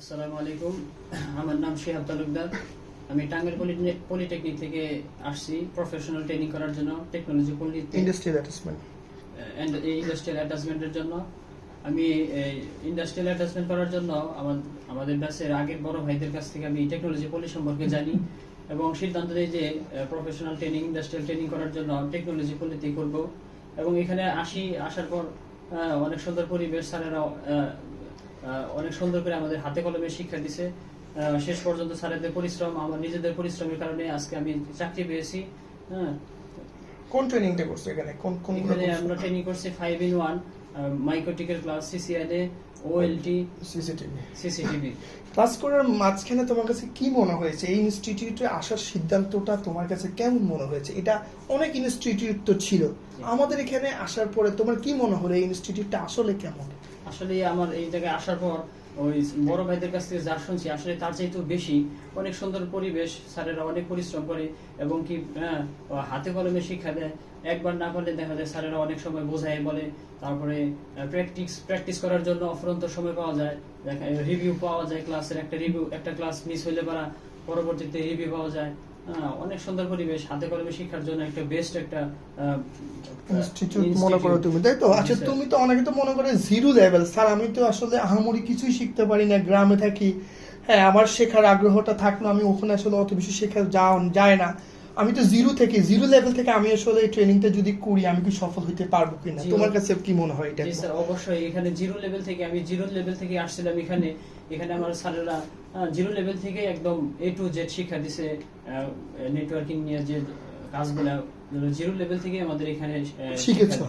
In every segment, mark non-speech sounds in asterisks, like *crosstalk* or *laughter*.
আসসালামু আলাইকুম। আমার নাম শিহাব তালুকদার। আমি টাঙ্গাইল পলিটেকনিক থেকে আসছি। প্রফেশনাল ট্রেনিং করার জন্য টেকনোলজি ইন্ডাস্ট্রিয়াল অ্যাটাচমেন্ট ইন্ডাস্ট্রিয়াল অ্যাটাচমেন্টের জন্য। আমি ইন্ডাস্ট্রিয়াল অ্যাটাচমেন্ট করার জন্য আমাদের ব্যাচের আগের বড় ভাইদের কাছ থেকে আমি টেকনোলজি পলি সম্পর্কে জানি। এবং সিদ্ধান্ত নেই যে প্রফেশনাল ট্রেনিং ইন্ডাস্ট্রিয়াল ট্রেনিং করার জন্য টেকনোলজি পলিতেই করব। এবং এখানে আসি আসার পর অনেক সুন্দর পরিবেশ স্যারেরা অনেক সুন্দর করে আমাদের হাতে কলমে শিক্ষা দিছে। শেষ পর্যন্ত স্যারেদের পরিশ্রম আমার নিজেদের পরিশ্রমের কারণে আজকে আমি চাকরি পেয়েছি। হ্যাঁ। কোন ট্রেনিংটা করছ এখানে? কোন কোন আমরা ট্রেনিং করছি ফাইভ ইন ওয়ান মাইক্রোটিকের ক্লাস সিসিআইডে ওএলটি সিসিটিভি সিসিটিভি ক্লাস করার মাঝখানে তোমার কাছে কি মনে হয়েছে? এই ইনস্টিটিউটে আসার সিদ্ধান্তটা তোমার কাছে কেমন মনে হয়েছে? এটা অনেক ইনস্টিটিউট তো ছিল। আমাদের এখানে আসার পরে তোমার কি মনে হলো? এই ইনস্টিটিউটটা আসলে কেমন? আসলে আমার এই জায়গায় আসার পর ওই বড় ভাইদের কাছ থেকে যা শুনছি আসলে তার চাইতেও বেশি। অনেক সুন্দর পরিবেশ স্যারেরা অনেক পরিশ্রম করে এবং কি হ্যাঁ, হাতে কলমে শিক্ষা দেয়। একবার না পারলে দেখা যায় স্যারেরা অনেক সময় বোঝায় বলে। তারপরে প্র্যাকটিস প্র্যাকটিস করার জন্য অফুরন্ত সময় পাওয়া যায়। রিভিউ পাওয়া যায় ক্লাসের একটা রিভিউ একটা ক্লাস মিস হইলে পারা পরবর্তীতে রিভিউ পাওয়া যায়। অনেক সুন্দর পরিবেশ হাতে কলমে শিক্ষার জন্য একটা বেস্ট একটা ইনস্টিটিউট মনে করো তুমি তাই তো? আচ্ছা তুমি তো অনেকে তো মনে করে জিরো লেভেল স্যার আমি তো আসলে আহামরি কিছুই শিখতে পারি না গ্রামে থাকি। হ্যাঁ আমার শেখার আগ্রহটা থাকল আমি ওখানে আসলে অত বেশি শেখা যাও যায় না। আমি তো জিরো থেকে জিরো লেভেল থেকে আমি আসলে এই ট্রেনিংটা যদি করি আমি কি সফল হতে পারব কিনা? তোমার কাছে কি মনে হয় এটা? স্যার অবশ্যই। এখানে জিরো লেভেল থেকে আমি জিরো লেভেল থেকে আসছিলাম এখানে। এখানে আমার স্যারেরা জিরো লেভেল থেকে একদম এ টু জেড শিক্ষা দিছে নেটওয়ার্কিং নিয়ে যে কাজগুলা জিরো লেভেল থেকে আমাদের এখানে শিখেছো।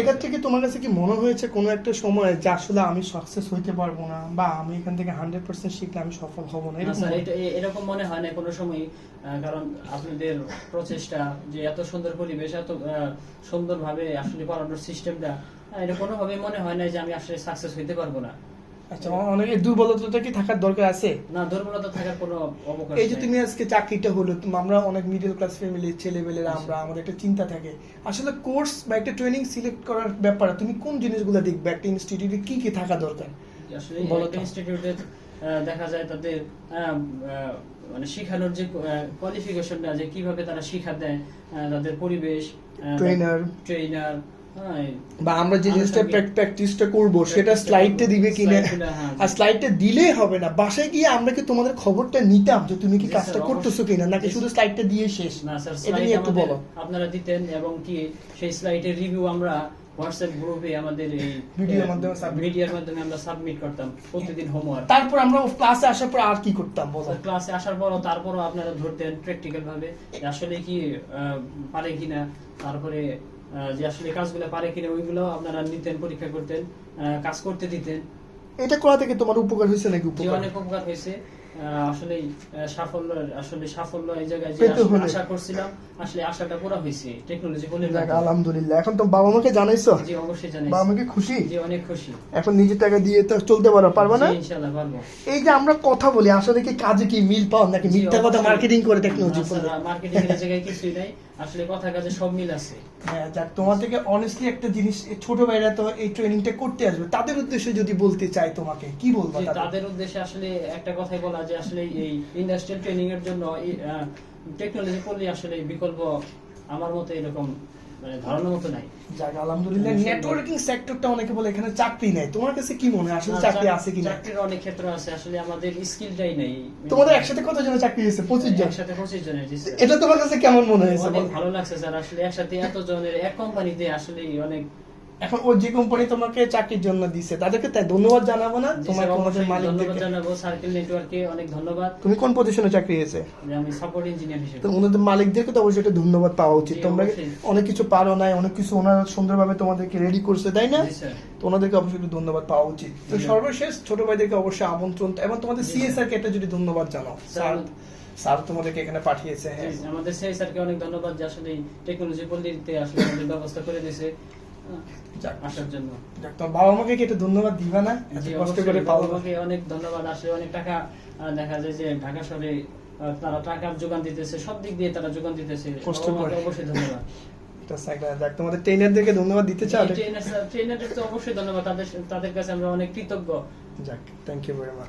এখান থেকে তোমার কাছে কি মনে হয়েছে কোনো একটা সময় যে আসলে আমি সাকসেস হইতে পারব না বা আমি এখান থেকে হান্ড্রেড পার্সেন্ট শিখলে আমি সফল হব না? মনে- এরকম মনে হয় না কোনো সময় কারণ আপনাদের প্রচেষ্টা যে এত সুন্দর পরিবেশ এত সুন্দরভাবে আসলে পড়ানোর সিস্টেমটা এটা কোনোভাবে মনে হয় না যে আমি আসলে সাকসেস হইতে পারব না। আচ্ছা অনেকের দুর্বলতাটা কি থাকার দরকার আছে না দুর্বলতা থাকার কোনো অবকাশ এই যে। তুমি আজকে চাকরিটা হলো আমরা অনেক মিডল ক্লাস ফ্যামিলির ছেলেবেলেরা আমরা আমাদের একটা চিন্তা থাকে আসলে কোর্স বা একটা ট্রেনিং সিলেক্ট করার ব্যাপারে তুমি কোন জিনিসগুলো দেখবে একটা ইনস্টিটিউটে কি কি থাকা দরকার আসলে। ইনস্টিটিউটে দেখা যায় তাদের মানে শেখানোর যে কোয়ালিফিকেশনটা যে কীভাবে তারা শিখা দেয় তাদের পরিবেশ Trainer। ট্রেনার বা আমরা যে জিনিসটা প্র্যাকটিসটা করব সেটা স্লাইডটা দিবে কিনা? হ্যাঁ, আর স্লাইডটা দিলেই হবে না। বাসায় গিয়ে আমরা কি তোমাদের খবরটা নিতাম যে তুমি কি কাজটা করতেছো কিনা? নাকি শুধু। স্লাইডটা দিয়ে শেষ? না স্যার এটা নিয়ে একটু বলো। আপনারা দিতেন এবং কি সেই স্লাইডের রিভিউ আমরা হোয়াটসঅ্যাপ গ্রুপে আমাদের এই *laughs* ভিডিওর মাধ্যমে মিডিয়ার মাধ্যমে আমরা সাবমিট করতাম। প্রতিদিন হোমওয়ার্ক তারপর আমরা ক্লাসে আসার পর আর কি করতাম বলো? ক্লাসে আসার পরও তারপরও আপনারা ধরতেন প্র্যাকটিক্যাল ভাবে। আসলে কি পারে কিনা? তারপরে যে আসলে কাজগুলো পারে কিনা ওইগুলো আপনারা নিতেন পরীক্ষা করতেন আহ, কাজ করতে দিতেন। এটা করা থেকে তোমার উপকার হয়েছে নাকি উপকার? অনেক উপকার হয়েছে। আসলে সাফল্য আসলে সাফল্য এই জায়গায় যে। আশা করছিলাম আসলে আশাটা পুরা টেকনোলজি বলে আলহামদুলিল্লাহ। এখন তো বাবা মাকে জানাইছো? জি অবশ্যই বাবা মাকে খুশি? জি অনেক খুশি। এখন নিজের টাকা দিয়ে তো চলতে পারো পারবা না? ইনশাআল্লাহ পারব। এই যে আমরা কথা বলি আসলে কি কাজে কি মিল পাও নাকি মিথ্যা কথা মার্কেটিং করে টেকনোলজি না, মার্কেটিং এর জায়গায় কিছুই নাই। আসলে কথা কাজে সব মিল আছে। হ্যাঁ যাক তোমার থেকে অনেস্টলি একটা জিনিস ছোট ভাইরা তো এই ট্রেনিংটা করতে আসবে। তাদের উদ্দেশ্যে যদি বলতে চাই তোমাকে কি বলব? তাদের উদ্দেশ্যে আসলে একটা কথাই বলা যে আসলে এই ইন্ডাস্ট্রিয়াল ট্রেনিং এর জন্য টেকনোলজি পড়লে আসলে বিকল্প আমার মতে এরকম মানে ধারণার মতো নাই। যাক আলহামদুলিল্লাহ নেটওয়ার্কিং সেক্টরটা অনেকে বলে এখানে চাকরি নাই। তোমার কাছে কি মনে হয়? আসলে চাকরি আছে কি না চাকরির অনেক ক্ষেত্র আছে আসলে আমাদের স্কিলটাই নেই। তোমাদের একসাথে কতজনের চাকরি হয়েছে? জন? একসাথে এটা তোমার কাছে কেমন মনে হয়েছে? ভালো লাগছে স্যার। আসলে একসাথে এত জনের এক কোম্পানিতে আসলে অনেক এখন ও যে কোম্পানি তোমাকে চাকরির জন্য দিছে তাদেরকে তাই ধন্যবাদ জানাব না? তোমার তোমাদের মালিকদেরকে। জানাব সার্কেল নেটওয়ার্কে অনেক ধন্যবাদ। তুমি কোন পজিশনে চাকরি হয়েছে আমি সাপোর্ট ইঞ্জিনিয়ার হিসেবে। তো ওনাদের মালিকদেরকে তো অবশ্যই একটা ধন্যবাদ পাওয়া উচিত। তোমরা অনেক কিছু পারো নাই অনেক কিছু ওনারা সুন্দরভাবে তোমাদেরকে রেডি করছে তাই না? তো ওনাদেরকে অবশ্যই একটু ধন্যবাদ পাওয়া উচিত। তো সর্বশেষ ছোট ভাইদেরকে অবশ্যই আমন্ত্রণ এবং তোমাদের সিএসআর কে একটা যদি ধন্যবাদ জানাও। স্যার স্যার, তোমাদেরকে এখানে পাঠিয়েছে হ্যাঁ। আমাদের সেই স্যারকে অনেক ধন্যবাদ যে আসলে টেকনোলজি পল্লীতে আসলে আমাদের ব্যবস্থা করে দিয়েছে। আসার জন্য। যাক, বাবা মাকে কি একটু ধন্যবাদ দিবা না? কষ্ট করে বাবা-মাকে অনেক ধন্যবাদ। আসলে অনেক টাকা দেখা যায় যে ঢাকা শহরে তারা টাকার যোগান দিতেছে সব দিক দিয়ে তারা যোগান দিতেছে। কষ্ট করে। অবশ্যই ধন্যবাদ। যাক তোমাদের ট্রেনারদেরকে ধন্যবাদ দিতে চাও? ট্রেনার ট্রেনারদের তো অবশ্যই ধন্যবাদ। তাদের তাদের কাছে আমরা অনেক কৃতজ্ঞ। যাক থ্যাংক ইউ ভেরি মাচ